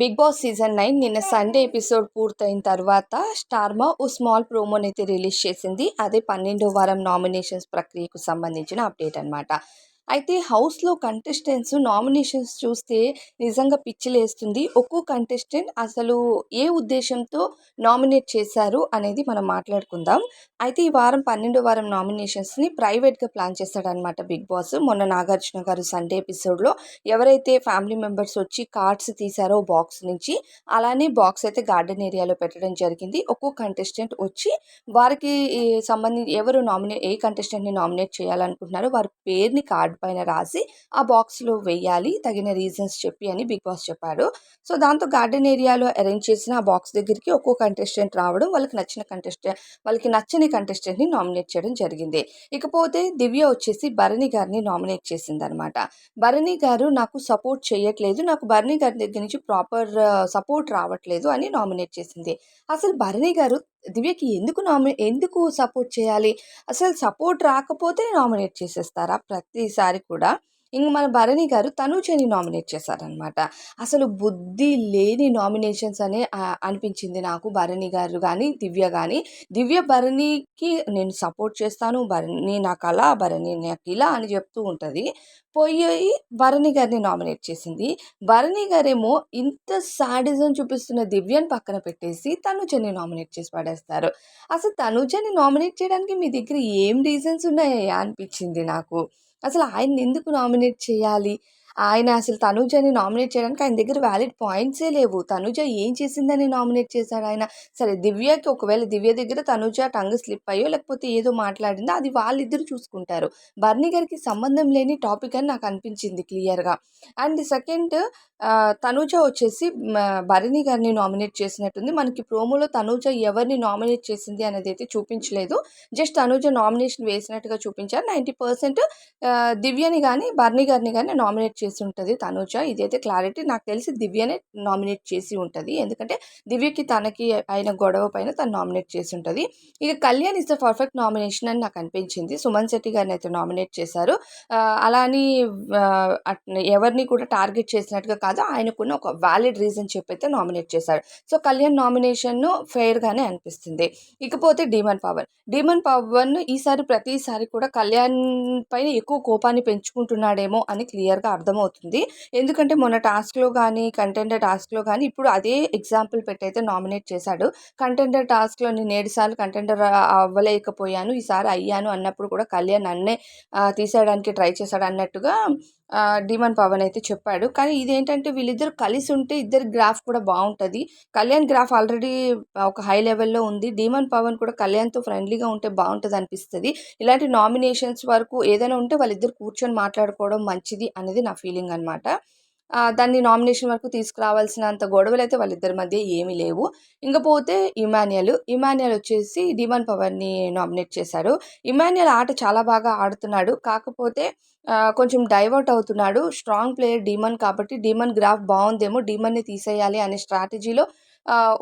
Big Boss season nine నిన్న Sunday episode పూర్తయిన తర్వాత స్టార్మా ఓ స్మాల్ ప్రోమోనైతే రిలీజ్ చేసింది. అదే పన్నెండో వారం నామినేషన్స్ ప్రక్రియకు సంబంధించిన అప్డేట్ అనమాట అయితే హౌస్లో కంటెస్టెంట్స్ నామినేషన్స్ చూస్తే నిజంగా పిచ్చిలేస్తుంది. ఒక్కో కంటెస్టెంట్ అసలు ఏ ఉద్దేశంతో నామినేట్ చేశారు అనేది మనం మాట్లాడుకుందాం. అయితే ఈ వారం పన్నెండో వారం నామినేషన్స్ని ప్రైవేట్గా ప్లాన్ చేస్తాడనమాట బిగ్ బాస్. మొన్న నాగార్జున గారు సండే ఎపిసోడ్లో ఎవరైతే ఫ్యామిలీ మెంబర్స్ వచ్చి కార్డ్స్ తీశారో బాక్స్ నుంచి అలానే బాక్స్ అయితే గార్డెన్ ఏరియాలో పెట్టడం జరిగింది. ఒక్కో కంటెస్టెంట్ వచ్చి వారికి సంబంధించి ఎవరు నామినేట్ ఏ కంటెస్టెంట్ని నామినేట్ చేయాలనుకుంటున్నారో వారి పేరుని కార్డ్ పైన రాసి ఆ బాక్స్లో వేయాలి తగిన రీజన్స్ చెప్పి అని బిగ్ బాస్ చెప్పాడు. సో దాంతో గార్డెన్ ఏరియాలో అరేంజ్ చేసిన ఆ బాక్స్ దగ్గరికి ఒక్కో కంటెస్టెంట్ రావడం వాళ్ళకి నచ్చిన కంటెస్టెంట్ వాళ్ళకి నచ్చని కంటెస్టెంట్ని నామినేట్ చేయడం జరిగింది. ఇకపోతే దివ్య వచ్చేసి భరణి గారిని నామినేట్ చేసింది అనమాట భరణి గారు నాకు సపోర్ట్ చేయట్లేదు నాకు భరణి గారి దగ్గర నుంచి ప్రాపర్ సపోర్ట్ రావట్లేదు అని నామినేట్ చేసింది. అసలు భరణి గారు దివ్యకి ఎందుకు నామినే ఎందుకు సపోర్ట్ చేయాలి? అసలు సపోర్ట్ రాకపోతే నామినేట్ చేసేస్తారా? ప్రతిసారి కూడా ఇంక మన భరణి గారు తనుజని నామినేట్ చేశారనమాట అసలు బుద్ధి లేని నామినేషన్స్ అనే అనిపించింది నాకు భరణి గారు కానీ దివ్య కానీ దివ్య భరణికి నేను సపోర్ట్ చేస్తాను భరణి నాకు అలా భరణి నాకు ఇలా అని చెప్తూ ఉంటుంది. పోయి భరణి గారిని నామినేట్ చేసింది. భరణి గారేమో ఇంత సాడిజం చూపిస్తున్న దివ్యని పక్కన పెట్టేసి తనుజని నామినేట్ చేసి పడేస్తారు. అసలు తనుజని నామినేట్ చేయడానికి మీ దగ్గర ఏం రీజన్స్ ఉన్నాయా అనిపించింది నాకు. అసలు ఆయన్ని ఎందుకు నామినేట్ చేయాలి? ఆయన అసలు తనుజని నామినేట్ చేయడానికి ఆయన దగ్గర వ్యాలిడ్ పాయింట్సే లేవు. తనుజ ఏం చేసిందని నామినేట్ చేశాడు ఆయన? సరే దివ్యకి ఒకవేళ దివ్య దగ్గర తనుజ టంగ్ స్లిప్ అయ్యో లేకపోతే ఏదో మాట్లాడిందో? అది వాళ్ళిద్దరు చూసుకుంటారు. బర్నీ గారికి సంబంధం లేని టాపిక్ అని నాకు అనిపించింది క్లియర్గా. అండ్ సెకండ్ తనూజ వచ్చేసి భరణి గారిని నామినేట్ చేసినట్టుంది. మనకి ప్రోమోలో తనూజ ఎవరిని నామినేట్ చేసింది అనేది అయితే చూపించలేదు. జస్ట్ తనూజ నామినేషన్ వేసినట్టుగా చూపించారు. నైంటీ పర్సెంట్ దివ్యని కానీ బర్ణి గారిని కానీ నామినేట్ చేసి ఉంటుంది తనూజ. ఇదైతే క్లారిటీ నాకు తెలిసి దివ్యనే నామినేట్ చేసి ఉంటుంది. ఎందుకంటే దివ్యకి తనకి అయిన గొడవ పైన తను నామినేట్ చేసి ఉంటుంది. ఇక Kalyan is the perfect nomination అని నాకు అనిపించింది. సుమన్ శెట్టి గారిని అయితే నామినేట్ చేశారు. అలా అని ఎవరిని కూడా టార్గెట్ చేసినట్టుగా కాదు ఆయనకున్న ఒక వ్యాలిడ్ రీజన్ చెప్పి అయితే నామినేట్ చేశారు. సో కళ్యాణ్ నామినేషన్ ఫెయిర్గానే అనిపిస్తుంది. ఇకపోతే డీమన్ పవన్. డీమన్ పవన్ ఈసారి ప్రతిసారి కూడా కళ్యాణ్ పైన ఎక్కువ కోపాన్ని పెంచుకుంటున్నాడేమో అని క్లియర్గా అర్థం అర్థమవుతుంది. ఎందుకంటే మొన్న టాస్క్లో కానీ కంటెండర్ టాస్క్లో కానీ ఇప్పుడు అదే ఎగ్జాంపుల్ పెట్టయితే నామినేట్ చేశాడు. కంటెండర్ టాస్క్లో నేను ఏడుసార్లు కంటెండర్ అవ్వలేకపోయాను ఈసారి అయ్యాను అన్నప్పుడు కూడా కళ్యాణ్ అన్నే తీసేయడానికి ట్రై చేశాడు అన్నట్టుగా డిమన్ పవన్ అయితే చెప్పాడు. కానీ ఇదేంటంటే వీళ్ళిద్దరు కలిసి ఉంటే ఇద్దరు గ్రాఫ్ కూడా బాగుంటుంది. కళ్యాణ్ గ్రాఫ్ ఆల్రెడీ ఒక హై లెవెల్లో ఉంది. డీమన్ పవన్ కూడా కళ్యాణ్తో ఫ్రెండ్లీగా ఉంటే బాగుంటుంది అనిపిస్తుంది. ఇలాంటి నామినేషన్స్ వరకు ఏదైనా ఉంటే వాళ్ళిద్దరు కూర్చొని మాట్లాడుకోవడం మంచిది అనేది నా ఫీలింగ్ అనమాట దాన్ని నామినేషన్ వరకు తీసుకురావాల్సినంత గొడవలు అయితే వాళ్ళిద్దరి మధ్య ఏమీ లేవు. ఇంకపోతే ఇమాన్యుయల్ ఇమాన్యుయల్ వచ్చేసి డిమాన్ పవర్ని నామినేట్ చేశారు ఇమాన్యుయల్ ఆట చాలా బాగా ఆడుతున్నాడు. కాకపోతే కొంచెం డైవర్ట్ అవుతున్నాడు. స్ట్రాంగ్ ప్లేయర్ డీమన్ కాబట్టి డీమన్ గ్రాఫ్ బాగుందేమో డీమన్ని తీసేయాలి అనే స్ట్రాటజీలో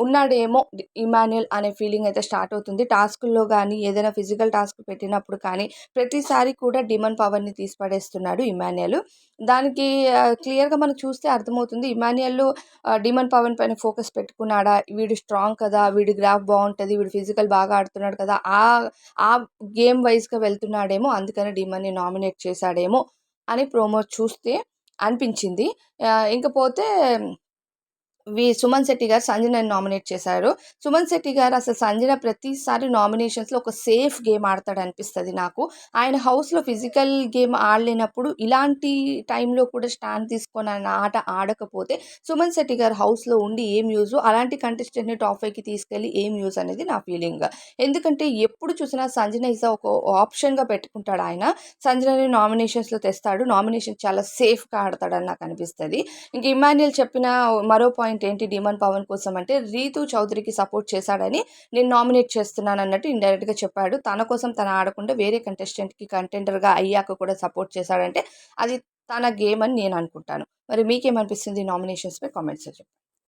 ఉన్నాడేమో ఇమాన్యుల్ అనే ఫీలింగ్ అయితే స్టార్ట్ అవుతుంది. టాస్కుల్లో కానీ ఏదైనా ఫిజికల్ టాస్క్ పెట్టినప్పుడు కానీ ప్రతిసారి కూడా డిమన్ పవర్ని తీసిపడేస్తున్నాడు ఇమాన్యుల్ దానికి క్లియర్గా మనం చూస్తే అర్థమవుతుంది ఇమాన్యుల్ డిమన్ పవన్ పైన ఫోకస్ పెట్టుకున్నాడా? వీడు స్ట్రాంగ్ కదా వీడి గ్రాఫ్ బాగుంటుంది వీడు ఫిజికల్ బాగా ఆడుతున్నాడు కదా ఆ ఆ గేమ్ వైజ్గా వెళ్తున్నాడేమో అందుకని డిమన్ని నామినేట్ చేశాడేమో అని ప్రోమో చూస్తే అనిపించింది. ఇంకపోతే వి సుమన్ శెట్టి గారు సంజనని నామినేట్ చేశారు. సుమన్ శెట్టి గారు అసలు సంజన ప్రతిసారి నామినేషన్స్లో ఒక సేఫ్ గేమ్ ఆడతాడు అనిపిస్తుంది నాకు. ఆయన హౌస్లో ఫిజికల్ గేమ్ ఆడలేనప్పుడు ఇలాంటి టైంలో కూడా స్టాండ్ తీసుకొని ఆయన ఆట ఆడకపోతే సుమన్ శెట్టి గారు హౌస్లో ఉండి ఏం యూజ్ అలాంటి కంటెస్టెంట్ని టాప్ ఫైవ్కి తీసుకెళ్ళి ఏం యూజ్ అనేది నా ఫీలింగ్ ఎందుకంటే ఎప్పుడు చూసినా సంజన ఇస్ ఒక ఆప్షన్గా పెట్టుకుంటాడు ఆయన. సంజనని నామినేషన్స్లో తెస్తాడు. నామినేషన్ చాలా సేఫ్గా ఆడతాడని నాకు అనిపిస్తుంది. ఇంక ఇమాన్యుల్ చెప్పిన మరో పాయింట్ పాయింట్ ఏంటి డిమాండ్ పవన్ కోసం అంటే రీతు చౌదరికి సపోర్ట్ చేశాడని నేను నామినేట్ చేస్తున్నాను అన్నట్టు ఇండైరెక్ట్గా చెప్పాడు. తన కోసం తన ఆడకుండా వేరే కంటెస్టెంట్కి కంటెండర్గా అయ్యాక కూడా సపోర్ట్ చేశాడంటే అది తన గేమ్ అని నేను అనుకుంటాను. మరి మీకేమనిపిస్తుంది నామినేషన్స్పై కామెంట్స్ చెప్పండి.